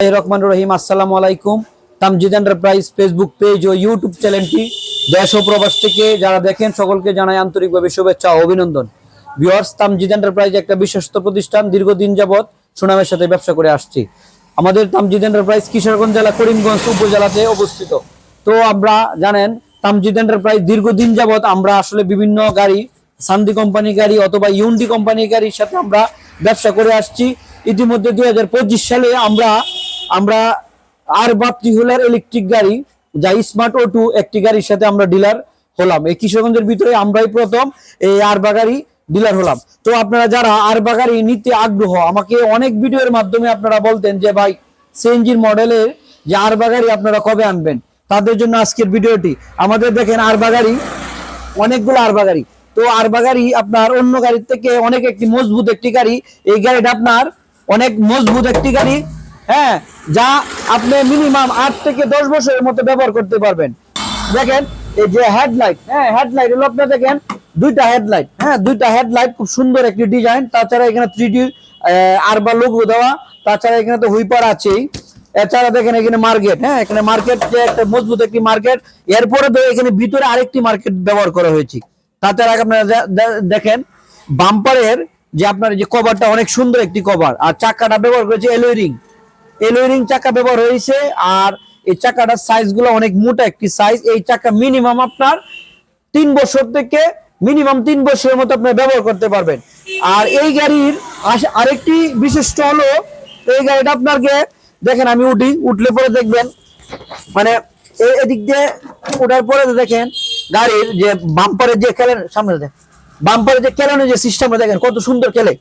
রহমান রহিম। আসসালামু আলাইকুম। তামজিদ এন্টারপ্রাইজ ফেসবুক পেজ ও ইউটিউব চ্যানেলটি দেশ ও প্রবাস থেকে যারা দেখেন, সকলকে জানাই আন্তরিকভাবে শুভেচ্ছা ও অভিনন্দন। ভিউয়ার্স, তামজিদ এন্টারপ্রাইজ একটা বিশ্বস্ত প্রতিষ্ঠান, দীর্ঘদিন যাবৎ সুনামের সাথে ব্যবসা করে আসছি। আমাদের তামজিদ এন্টারপ্রাইজ কিশোরগঞ্জ জেলা, করিমগঞ্জ উপজেলাতে অবস্থিত। তো আমরা জানেন, তামজিদ এন্টারপ্রাইজ দীর্ঘদিন যাবৎ আমরা আসলে বিভিন্ন গাড়ি, সান্দি কোম্পানি গাড়ি অথবা ইউন্ডি কোম্পানি গাড়ির সাথে আমরা ব্যবসা করে আসছি। ইতিমধ্যে দুই হাজার পঁচিশ সালে আমরা আমরা আর বাপ্তি হুলার? ইলেকট্রিক গাড়ি। যা স্মার্ট ও টু একটি গাড়ির সাথে আমরা ডিলার হলাম। এই কিশোরগঞ্জের ভিতরে আমরাই প্রথম এই আরবা গাড়ি ডিলার হলাম। তো আপনারা যারা আরবা গাড়ি নিতে আগ্রহ, আমাকে অনেক ভিডিওর মাধ্যমে আপনারা বলতেন যে, ভাই সিএনজির মডেলের যে আরবা গাড়ি আপনারা কবে আনবেন? তাদের জন্য আজকের ভিডিওটি। আমাদের দেখেন আরবা গাড়ি, অনেকগুলো আরবা গাড়ি। তো আরবা গাড়ি আপনার অন্য গাড়ির থেকে অনেক একটি মজবুত একটি গাড়ি। এই গাড়িটা আপনার অনেক মজবুত একটি গাড়ি। হ্যাঁ যা আপনি মিনিমাম আট থেকে দশ বছরের মতো ব্যবহার করতে পারবেন। দেখেন, এই যে হেডলাইট হ্যাঁ হেডলাইট হলো আপনার দেখেন, দুইটা হেডলাইট হ্যাঁ দুইটা হেডলাইট খুব সুন্দর একটি ডিজাইন তাছাড়া এখানে থ্রি ডি আর বা লোগো দেওয়া। তাছাড়া এখানে তো হুইপার আছেই। এছাড়া দেখেন এখানে মার্কেট হ্যাঁ এখানে মার্কেট যে একটা মজবুত একটি মার্কেট এরপরে তো এখানে ভিতরে আরেকটি মার্কেট ব্যবহার করা হয়েছে। তাছাড়া আপনারা দেখেন বাম্পারের যে আপনার যে কভারটা অনেক সুন্দর একটি কভার আর চাকাটা ব্যবহার করেছে এলোরিং এলোরিং চাকা ব্যবহার হয়েছে, আর এই চাকাটার সাইজগুলো অনেক মোটা একটি সাইজ এই চাকা মিনিমাম আপনার তিন বছর থেকে মিনিমাম তিন বছরের মতো আপনি ব্যবহার করতে পারবেন। আর এই গাড়ির আরেকটি বিশিষ্ট হলো, এই গাড়িটা আপনাকে, দেখেন আমি উঠি, উঠলে পরে দেখবেন মানে এদিক দিয়ে ওঠার পরে দেখেন গাড়ির যে বাম্পারের যে খেলেন, সামনে দেখ বাম্পারের যে খেলানো যে সিস্টেমটা দেখেন, কত সুন্দর খেলে।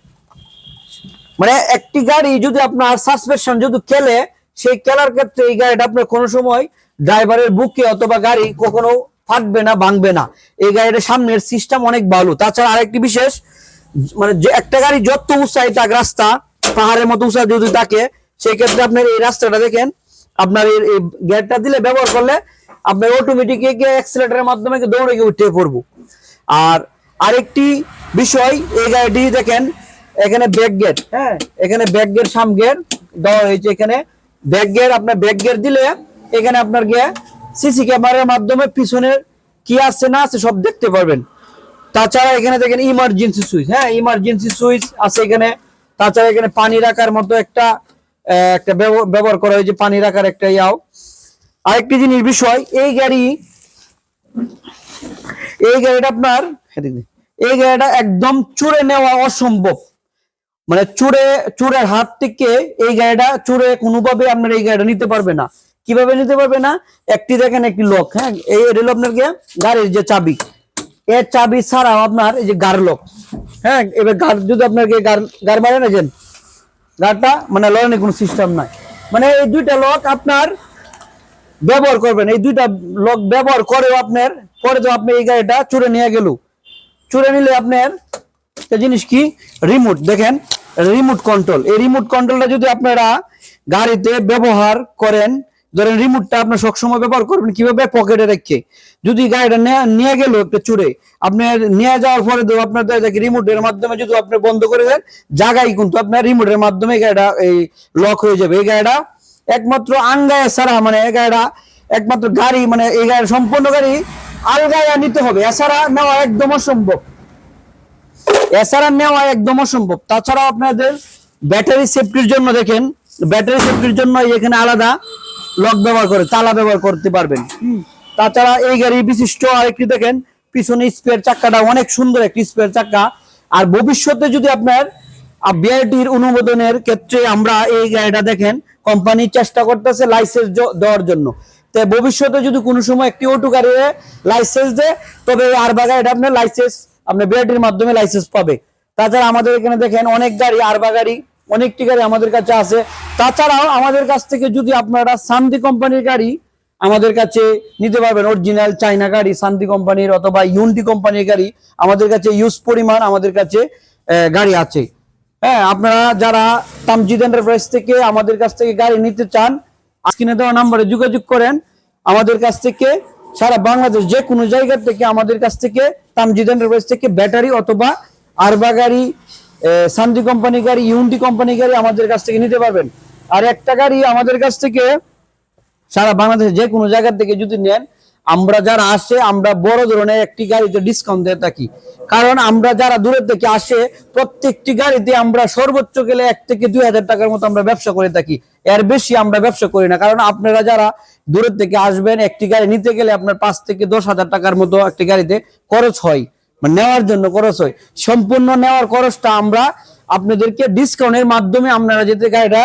মানে একটি গাড়ি যদি আপনার সাসপেনশন যদি খেলে, সেই খেলার ক্ষেত্রে এই গাড়িটা আপনার কোনো সময় ড্রাইভারের বুকে অথবা গাড়ি কখনো ফাটবে না, ভাঙবে না। এই গাড়িটার সামনের সিস্টেম অনেক ভালো তাছাড়া আরেকটি বিশেষ মানে একটা গাড়ি যত উঁচাই থাক রাস্তা, পাহাড়ের মতো উঁচা যদি থাকে সেই ক্ষেত্রে আপনার এই রাস্তাটা দেখেন, আপনার এই গেটটা দিলে ব্যবহার করলে আপনার অটোমেটিক অ্যাক্সিলেটারের মাধ্যমে দৌড়ে গিয়ে উঠে পড়ব। আর আরেকটি বিষয়, এই গাড়িটি দেখেন এখানে ব্যাক গেট হ্যাঁ? এখানে ব্যাক গেট সাম গেট দেওয়া হয়েছে এখানে। ব্যাক গেট আপনার ব্যাক গেট দিলে এখানে আপনার গিয়ে সিসি ক্যামেরার মাধ্যমে পিছনের কি আছে না আছে সব দেখতে পারবেন। তাছাড়া এখানে দেখেন ইমার্জেন্সি সুইচ হ্যাঁ? ইমার্জেন্সি সুইচ আছে এখানে। তাছাড়া এখানে পানি রাখার মতো একটা একটা ব্যব- ব্যবহার করা হয়েছে, পানি রাখার একটা ইয়াও। আরেকটি জিনিস, বিষয়, এই গাড়ি, এই গাড়িটা আপনার, এই গাড়িটা একদম চুরে নেওয়া অসম্ভব। মানে চুরে, চুরের হাত থেকে এই গাড়িটা চুরে কোনোভাবে আপনার এই গাড়িটা নিতে পারবে না। কীভাবে নিতে পারবে না? একটি দেখেন একটি লক হ্যাঁ? এই হলো আপনার গাড়ির যে চাবি এর চাবি ছাড়াও আপনার এই যে গার লক হ্যাঁ? এবার গার, যদি আপনার গার মারে না যেন গাড়টা মানে লড়ানোর কোনো সিস্টেম নাই। মানে এই দুইটা লক আপনার ব্যবহার করবেন। এই দুইটা লক ব্যবহার করেও আপনার পরে তো আপনি এই গাড়িটা চুরে নিয়ে গেল। চুরে নিলে আপনার জিনিস কি? রিমোট দেখেন। রিমোট কন্ট্রোল এই রিমোট কন্ট্রোলটা যদি আপনারা গাড়িতে ব্যবহার করেন, ধরেন রিমোটটা আপনার সবসময় ব্যবহার করবেন, কীভাবে? পকেটে রেখে। যদি গাড়িটা নেয়া- গেল একটা চুরে আপনার নিয়ে যাওয়ার পরে আপনার রিমোটের মাধ্যমে যদি আপনি বন্ধ করে দেন, জায়গায় কিন্তু আপনার রিমোটের মাধ্যমে গাড়িটা এই লক হয়ে যাবে। এই গাড়িটা একমাত্র আঙ্গায় ছাড়া মানে এই গাড়িটা একমাত্র গাড়ি মানে এই গাড়ির সম্পূর্ণ গাড়ি আলগায়া নিতে হবে। এছাড়া নেওয়া একদম অসম্ভব। এছাড়া নেওয়া একদম অসম্ভব। তাছাড়া আপনাদের ব্যাটারি সেফটির জন্য দেখেন, ব্যাটারি সেফটির জন্য এখানে আলাদা লক ব্যবহার করে, তালা ব্যবহার করতে পারবেন। তাছাড়া এই গাড়ি বিশিষ্ট আরেকটি দেখেন, পিছনে স্পেয়ার চাকাটা অনেক সুন্দর একটি স্পেয়ার চাকা। আর ভবিষ্যতে যদি আপনার বিআরটির অনুমোদনের ক্ষেত্রে আমরা এই গাড়িটা দেখেন কোম্পানি চেষ্টা করতেছে লাইসেন্স দেওয়ার জন্য। তো ভবিষ্যতে যদি কোনো সময় একটি অটো গাড়ি লাইসেন্স দেয়, তবে আর বাগা এটা আপনার লাইসেন্স আপনার বিআরটির মাধ্যমে লাইসেন্স পাবে। তাছাড়া আমাদের এখানে দেখেন অনেক গাড়ি, আরবা গাড়ি, অনেকটি গাড়ি আমাদের কাছে আছে। তাছাড়াও আমাদের কাছ থেকে যদি আপনারা সান্দি কোম্পানির গাড়ি আমাদের কাছে নিতে পারবেন অরিজিনাল চাইনা গাড়ি শান্তি কোম্পানির অথবা ইউনটি কোম্পানির গাড়ি আমাদের কাছে ইউজ পরিমাণ আমাদের কাছে গাড়ি আছে। হ্যাঁ আপনারা যারা তামজিদ এন্টারপ্রাইজ থেকে আমাদের কাছ থেকে গাড়ি নিতে চান, স্ক্রিনে দেওয়া নাম্বারে যোগাযোগ করেন। আমাদের কাছ থেকে সারা বাংলাদেশ যে কোনো জায়গা থেকে আমাদের কাছ থেকে, তামজিদ এন্টারপ্রাইজ থেকে ব্যাটারি অথবা আরবা গাড়ি সান্দি কোম্পানি গাড়ি ইউনটি কোম্পানি গাড়ি আমাদের কাছ থেকে নিতে পারবেন। আর একটা গাড়ি আমাদের কাছ থেকে সারা বাংলাদেশ যে কোনো জায়গা থেকে যদি নেন আমরা যারা আসে, আমরা বড় ধরনের একটি গাড়িতে ডিসকাউন্ট দিয়ে থাকি। কারণ আমরা যারা দূরের থেকে আসে, প্রত্যেকটি গাড়িতে আমরা সর্বোচ্চ গেলে এক থেকে দুই হাজার টাকার মতো আমরা ব্যবসা করে থাকি। এর বেশি আমরা ব্যবসা করি না। কারণ আপনারা যারা দূরের থেকে আসবেন, একটি গাড়ি নিতে গেলে আপনার পাঁচ থেকে দশ হাজার টাকার মতো একটি গাড়িতে খরচ হয়। মানে নেওয়ার জন্য খরচ হয়। সম্পূর্ণ নেওয়ার খরচটা আমরা আপনাদেরকে ডিসকাউন্টের মাধ্যমে আপনারা যেতে গাড়িটা